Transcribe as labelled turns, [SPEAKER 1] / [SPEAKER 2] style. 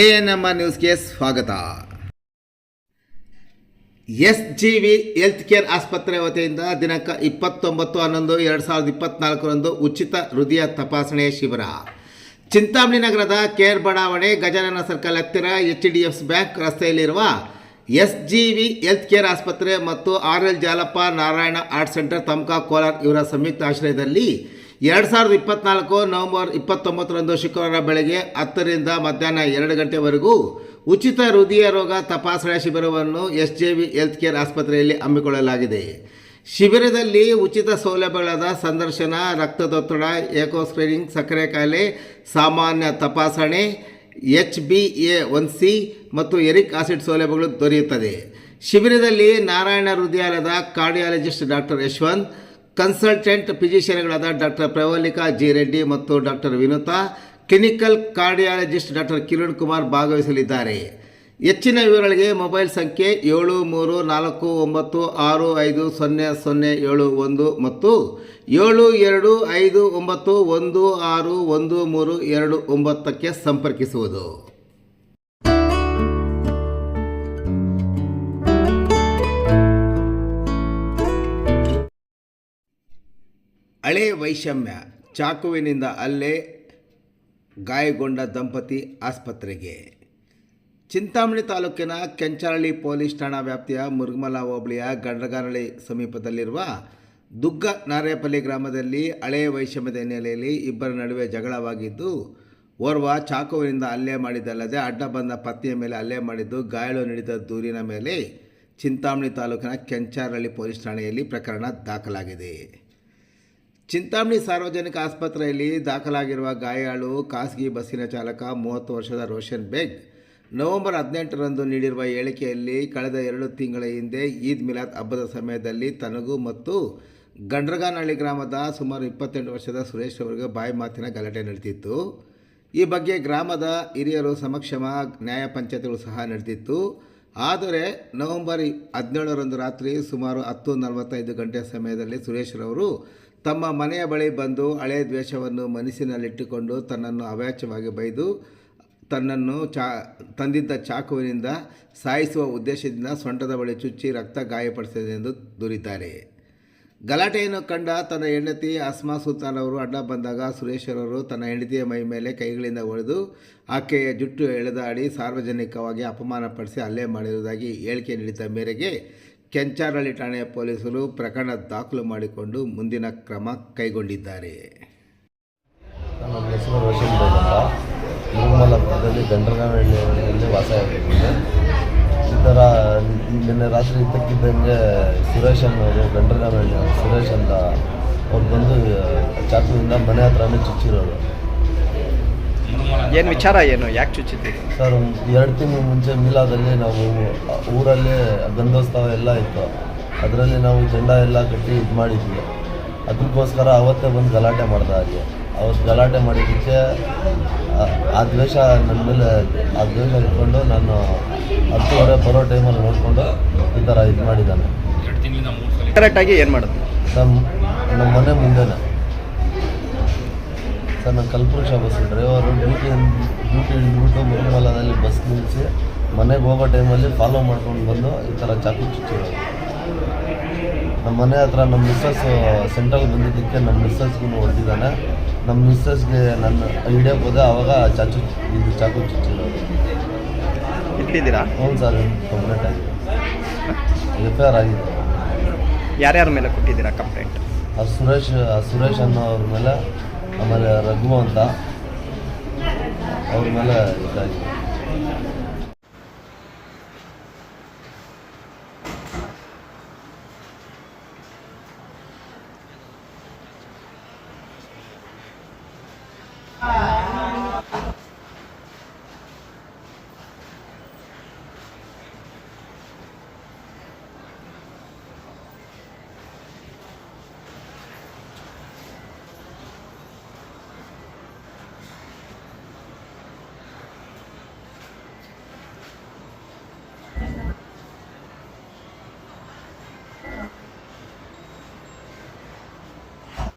[SPEAKER 1] A N M R ನ್ಯೂಸ್ಗೆ ಸ್ವಾಗತ. S G V health care ಆಸ್ಪತ್ರೆ ವತಿಯಿಂದ ದಿನಾಂಕ ಇಪ್ಪತ್ತೊಂಬತ್ತು, ಹನ್ನೊಂದು, ಎರಡು ಸಾವಿರದ ಇಪ್ಪತ್ನಾಲ್ಕರಂದು ಉಚಿತ ಹೃದಯ ತಪಾಸಣೆ ಶಿಬಿರ. ಚಿಂತಾಮಣಿ ನಗರದ ಕೇರ್ ಬಡಾವಣೆ ಗಜಾನನ ಸರ್ಕಲ್ ಹತ್ತಿರ ಎಚ್ ಡಿ ಎಫ್ ಬ್ಯಾಂಕ್ ರಸ್ತೆಯಲ್ಲಿರುವ S G V health care ಆಸ್ಪತ್ರೆ ಮತ್ತು R L Jalappa Narayana heart centre, Tamaka Kolar ಇವರ ಸಂಯುಕ್ತ ಆಶ್ರಯದಲ್ಲಿ ಎರಡು ಸಾವಿರದ ಇಪ್ಪತ್ನಾಲ್ಕು ನವೆಂಬರ್ ಇಪ್ಪತ್ತೊಂಬತ್ತರಂದು ಶುಕ್ರವಾರ ಬೆಳಗ್ಗೆ ಹತ್ತರಿಂದ ಮಧ್ಯಾಹ್ನ ಎರಡು ಗಂಟೆವರೆಗೂ ಉಚಿತ ಹೃದಯ ರೋಗ ತಪಾಸಣಾ ಶಿಬಿರವನ್ನು S J V health care ಆಸ್ಪತ್ರೆಯಲ್ಲಿ ಹಮ್ಮಿಕೊಳ್ಳಲಾಗಿದೆ. ಶಿಬಿರದಲ್ಲಿ ಉಚಿತ ಸೌಲಭ್ಯಗಳಾದ ಸಂದರ್ಶನ, ರಕ್ತದೊತ್ತಡ, ಏಕೋ ಸ್ಕ್ರೀನಿಂಗ್, ಸಕ್ಕರೆ ಕಾಯಿಲೆ ಸಾಮಾನ್ಯ ತಪಾಸಣೆ, H B A one C ಮತ್ತು ಎರಿಕ್ ಆಸಿಡ್ ಸೌಲಭ್ಯಗಳು ದೊರೆಯುತ್ತದೆ. ಶಿಬಿರದಲ್ಲಿ ನಾರಾಯಣ ಹೃದಯಾಲಯದ ಕಾರ್ಡಿಯಾಲಜಿಸ್ಟ್ ಡಾಕ್ಟರ್ ಯಶವಂತ್ ಕನ್ಸಲ್ಟೆಂಟ್ ಫಿಸಿಷಿಯನ್ಗಳಾದ ಡಾಕ್ಟರ್ ಪ್ರವಲಿಕಾ ಜಿ ರೆಡ್ಡಿ ಮತ್ತು doctor Vinutha, clinical cardiologist doctor Kiran Kumar ಭಾಗವಹಿಸಲಿದ್ದಾರೆ. ಹೆಚ್ಚಿನ ವಿವರಗಳಿಗೆ ಮೊಬೈಲ್ ಸಂಖ್ಯೆ ಏಳು ಮೂರು ನಾಲ್ಕು ಒಂಬತ್ತು ಆರು ಐದು ಸೊನ್ನೆ ಸೊನ್ನೆ ಏಳು ಒಂದು ಮತ್ತು ಏಳು ಎರಡು ಐದು ಒಂಬತ್ತು ಒಂದು ಆರು ಒಂದು ಮೂರು ಎರಡು ಒಂಬತ್ತಕ್ಕೆ ಸಂಪರ್ಕಿಸುವುದು. ಹಳೆ ವೈಷಮ್ಯ ಚಾಕುವಿನಿಂದ ಅಲ್ಲೇ ಗಾಯಗೊಂಡ ದಂಪತಿ ಆಸ್ಪತ್ರೆಗೆ. ಚಿಂತಾಮಣಿ ತಾಲೂಕಿನ ಕೆಂಚರಳ್ಳಿ ಪೊಲೀಸ್ ಠಾಣಾ ವ್ಯಾಪ್ತಿಯ ಮುರುಗಮಲ ಹೋಬಳಿಯ ಗಂಡ್ರಗಾನಹಳ್ಳಿ ಸಮೀಪದಲ್ಲಿರುವ ದುಗ್ಗ ನಾರೇಪಲ್ಲಿ ಗ್ರಾಮದಲ್ಲಿ ಹಳೆ ವೈಷಮ್ಯದ ಹಿನ್ನೆಲೆಯಲ್ಲಿ ಇಬ್ಬರ ನಡುವೆ ಜಗಳವಾಗಿದ್ದು, ಓರ್ವ ಚಾಕುವಿನಿಂದ ಹಲ್ಲೆ ಮಾಡಿದ್ದಲ್ಲದೆ ಅಡ್ಡ ಬಂದ ಪತ್ನಿಯ ಮೇಲೆ ಹಲ್ಲೆ ಮಾಡಿದ್ದು ಗಾಯಾಳು ನೀಡಿದ ದೂರಿನ ಮೇಲೆ ಚಿಂತಾಮಣಿ ತಾಲೂಕಿನ ಕೆಂಚಾರಹಳ್ಳಿ ಪೊಲೀಸ್ ಠಾಣೆಯಲ್ಲಿ ಪ್ರಕರಣ ದಾಖಲಾಗಿದೆ. ಚಿಂತಾಮಣಿ ಸಾರ್ವಜನಿಕ ಆಸ್ಪತ್ರೆಯಲ್ಲಿ ದಾಖಲಾಗಿರುವ ಗಾಯಾಳು ಖಾಸಗಿ ಬಸ್ಸಿನ ಚಾಲಕ ಮೂವತ್ತು ವರ್ಷದ ರೋಷನ್ ಬೇಗ್ ನವೆಂಬರ್ ಹದಿನೆಂಟರಂದು ನೀಡಿರುವ ಹೇಳಿಕೆಯಲ್ಲಿ ಕಳೆದ ಎರಡು ತಿಂಗಳ ಹಿಂದೆ ಈದ್ ಮಿಲಾದ್ ಹಬ್ಬದ ಸಮಯದಲ್ಲಿ ತನಗೂ ಮತ್ತು ಗಂಡ್ರಗಾನಹಳ್ಳಿ ಗ್ರಾಮದ ಸುಮಾರು ಇಪ್ಪತ್ತೆಂಟು ವರ್ಷದ ಸುರೇಶ್ ಅವರಿಗೆ ಬಾಯಿ ಮಾತಿನ ಗಲಾಟೆ ನಡೆದಿತ್ತು. ಈ ಬಗ್ಗೆ ಗ್ರಾಮದ ಹಿರಿಯರು ಸಮಕ್ಷಮ ನ್ಯಾಯ ಪಂಚಾಯತ್ಗಳು ಸಹ ನಡೆದಿತ್ತು. ಆದರೆ ನವೆಂಬರ್ ಹದಿನೇಳರಂದು ರಾತ್ರಿ ಸುಮಾರು ಹತ್ತು ನಲವತ್ತೈದು ಗಂಟೆ ಸಮಯದಲ್ಲಿ ಸುರೇಶ್ರವರು ತಮ್ಮ ಮನೆಯ ಬಳಿ ಬಂದು ಹಳೆ ದ್ವೇಷವನ್ನು ಮನಸ್ಸಿನಲ್ಲಿಟ್ಟುಕೊಂಡು ತನ್ನನ್ನು ಅವ್ಯಾಚ್ಯವಾಗಿ ಬೈದು ತನ್ನನ್ನು ಚಾ, ತಂದಿದ್ದ ಚಾಕುವಿನಿಂದ ಸಾಯಿಸುವ ಉದ್ದೇಶದಿಂದ ಸೊಂಟದ ಬಳಿ ಚುಚ್ಚಿ ರಕ್ತ ಗಾಯಪಡಿಸಿದೆ ಎಂದು ದೂರಿದ್ದಾರೆ. ಗಲಾಟೆಯನ್ನು ಕಂಡ ತನ್ನ ಹೆಂಡತಿ ಅಸ್ಮಾ ಸುಲ್ತಾನ್ ಅವರು ಅಡ್ಡ ಬಂದಾಗ ಸುರೇಶ್ವರವರು ತನ್ನ ಹೆಂಡತಿಯ ಮೈ ಮೇಲೆ ಕೈಗಳಿಂದ ಹೊಡೆದು ಆಕೆಯ ಜುಟ್ಟು ಎಳೆದಾಡಿ ಸಾರ್ವಜನಿಕವಾಗಿ ಅಪಮಾನಪಡಿಸಿ ಹಲ್ಲೆ ಮಾಡಿರುವುದಾಗಿ ಹೇಳಿಕೆ ನೀಡಿದ ಮೇರೆಗೆ ಕೆಂಚಾರಳ್ಳಿ ಠಾಣೆಯ ಪೊಲೀಸರು ಪ್ರಕರಣ ದಾಖಲು ಮಾಡಿಕೊಂಡು ಮುಂದಿನ ಕ್ರಮ ಕೈಗೊಂಡಿದ್ದಾರೆ.
[SPEAKER 2] ವಾಸ ಥರ ನಿನ್ನೆ ರಾತ್ರಿ ಇದ್ದಕ್ಕಿದ್ದಂಗೆ ಸುರೇಶ್ ಅನ್ನೋರು ಗಂಡ್ರಗಾನಹಳ್ಳಿ ಸುರೇಶ್ ಅಂತ ಅವ್ರು ಬಂದು ಚಾಕುವಿಂದ ಮನೆ ಹತ್ರನೇ ಚುಚ್ಚಿರೋರು.
[SPEAKER 3] ಏನು ವಿಚಾರ ಏನು? ಯಾಕೆ ಚುಚ್ಚಿದ್ದೀರಿ?
[SPEAKER 2] ಸರ್ ಒಂದು ಎರಡು ತಿಂಗಳ ಮುಂಚೆ ಮೀಲಾದಲ್ಲಿ ನಾವು ಊರಲ್ಲಿ ಗಂಧೋತ್ಸವ ಎಲ್ಲ ಇತ್ತು. ಅದರಲ್ಲಿ ನಾವು ಜಂಡ ಎಲ್ಲ ಕಟ್ಟಿ ಇದು ಮಾಡಿದ್ವಿ. ಅದಕ್ಕೋಸ್ಕರ ಅವತ್ತೇ ಬಂದು ಗಲಾಟೆ ಮಾಡ್ದೆ ಹಾಗೆ. ಅವತ್ತು ಗಲಾಟೆ ಮಾಡಿದ್ದಕ್ಕೆ ಆ- ದ್ವೇಷ ನನ್ನ ಮೇಲೆ ಆ ದ್ವೇಷ ಇಟ್ಕೊಂಡು ನಾನು ಹತ್ತುವರೆ ಬರೋ ಟೈಮಲ್ಲಿ ನೋಡಿಕೊಂಡು ಈ ಥರ ಇದು ಮಾಡಿದ್ದಾನೆ.
[SPEAKER 3] ಕರೆಕ್ಟಾಗಿ ಏನು ಮಾಡೋದು?
[SPEAKER 2] ಸರ್ ನಮ್ಮ ಮನೆ ಮುಂದೆನೇ. ಸರ್ ನಾನು Kalpavriksha bus driver duty duty ಹಿಡಿದ್ಬಿಟ್ಟು ಮುರುಮಲದಲ್ಲಿ ಬಸ್ ನಿಲ್ಲಿಸಿ ಮನೆಗೆ ಹೋಗೋ ಟೈಮಲ್ಲಿ ಫಾಲೋ ಮಾಡ್ಕೊಂಡು ಬಂದು ಈ ಥರ ಚಾಕು ಚುಚ್ಚಿರೋದು. ನಮ್ಮ ಮನೆ ಹತ್ರ ನಮ್ಮ ಮಿಸ್ಸಸ್ ಸೆಂಟ್ರಲ್ ಬಂದಿದ್ದಕ್ಕೆ ನಮ್ಮ ಮಿಸ್ಸಸ್ಗೂ ಹೊಡೆದಿದ್ದಾನೆ ನಮ್ಮ ಮಿಸ್ಸಸ್ಗೆ ನನ್ನ ಹಿಡಿಯೋಕೆ ಹೋದೆ ಅವಾಗ ಚಾಚು ಇದು ಚಾಕು ಚುಚ್ಚಿರೋದು.
[SPEAKER 3] ಇಟ್ಟಿದ್ದೀರಾ?
[SPEAKER 2] ಹ್ಞೂ ಸರ್ ಕಂಪ್ಲೇಂಟ್ ಆಗಿದೆ. ಎಫ್ ಐ ಆರ್ ಆಗಿದೆ.
[SPEAKER 3] ಯಾರ್ಯಾರ ಮೇಲೆ ಕೊಟ್ಟಿದ್ದೀರಾ ಕಂಪ್ಲೇಂಟ್
[SPEAKER 2] ಆ ಸುರೇಶ್ ಆ ಸುರೇಶ್ ಅನ್ನೋ ಅವ್ರ ಮೇಲೆ ಆಮೇಲೆ ರಘು ಅಂತ ಅವ್ರ ಮೇಲೆ ಇದಾಗಿದೆ